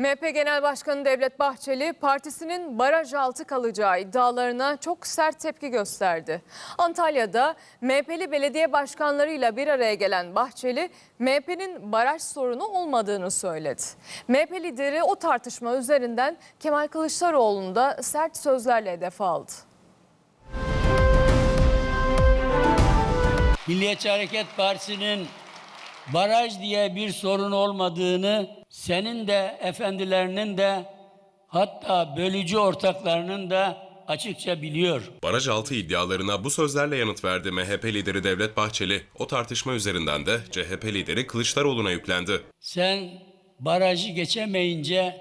MHP Genel Başkanı Devlet Bahçeli partisinin baraj altı kalacağı iddialarına çok sert tepki gösterdi. Antalya'da MHP'li belediye başkanlarıyla bir araya gelen Bahçeli MHP'nin baraj sorunu olmadığını söyledi. MHP lideri o tartışma üzerinden Kemal Kılıçdaroğlu'nu da sert sözlerle hedef aldı. Milliyetçi Hareket Partisi'nin baraj diye bir sorun olmadığını senin de efendilerinin de hatta bölücü ortaklarının da açıkça biliyor. Baraj altı iddialarına bu sözlerle yanıt verdi MHP lideri Devlet Bahçeli. O tartışma üzerinden de CHP lideri Kılıçdaroğlu'na yüklendi. Sen barajı geçemeyince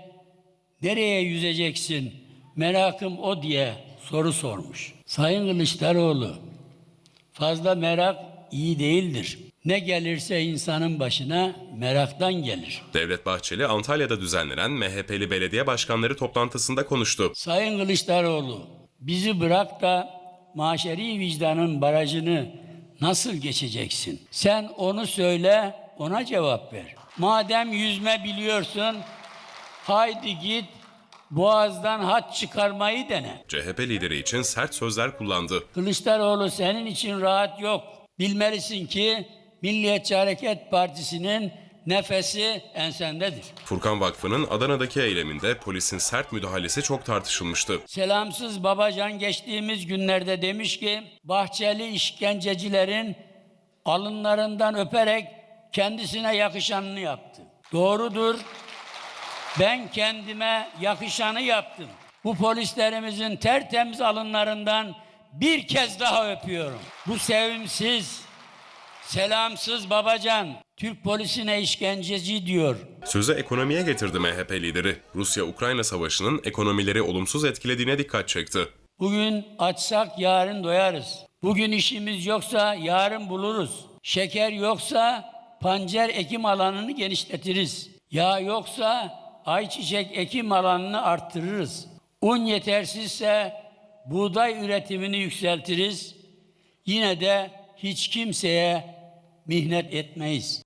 nereye yüzeceksin? Merakım o diye soru sormuş. Sayın Kılıçdaroğlu, fazla merak iyi değildir. Ne gelirse insanın başına meraktan gelir. Devlet Bahçeli Antalya'da düzenlenen MHP'li belediye başkanları toplantısında konuştu. Sayın Kılıçdaroğlu, bizi bırak da maşeri vicdanın barajını nasıl geçeceksin? Sen onu söyle, ona cevap ver. Madem yüzme biliyorsun, haydi git boğazdan hat çıkarmayı dene. CHP lideri için sert sözler kullandı. Kılıçdaroğlu senin için rahat yok. Bilmelisin ki Milliyetçi Hareket Partisi'nin nefesi ensendedir. Furkan Vakfı'nın Adana'daki eyleminde polisin sert müdahalesi çok tartışılmıştı. Selamsız Babacan geçtiğimiz günlerde demiş ki Bahçeli işkencecilerin alınlarından öperek kendisine yakışanını yaptı. Doğrudur. Ben kendime yakışanı yaptım. Bu polislerimizin tertemiz alınlarından bir kez daha öpüyorum. Bu sevimsiz, selamsız babacan Türk polisine işkenceci diyor. Sözü ekonomiye getirdi MHP lideri. Rusya-Ukrayna savaşının ekonomileri olumsuz etkilediğine dikkat çekti. Bugün açsak yarın doyarız. Bugün işimiz yoksa yarın buluruz. Şeker yoksa pancar ekim alanını genişletiriz. Yağ yoksa ayçiçek ekim alanını arttırırız. Un yetersizse buğday üretimini yükseltiriz. Yine de hiç kimseye mihnet etmeyiz.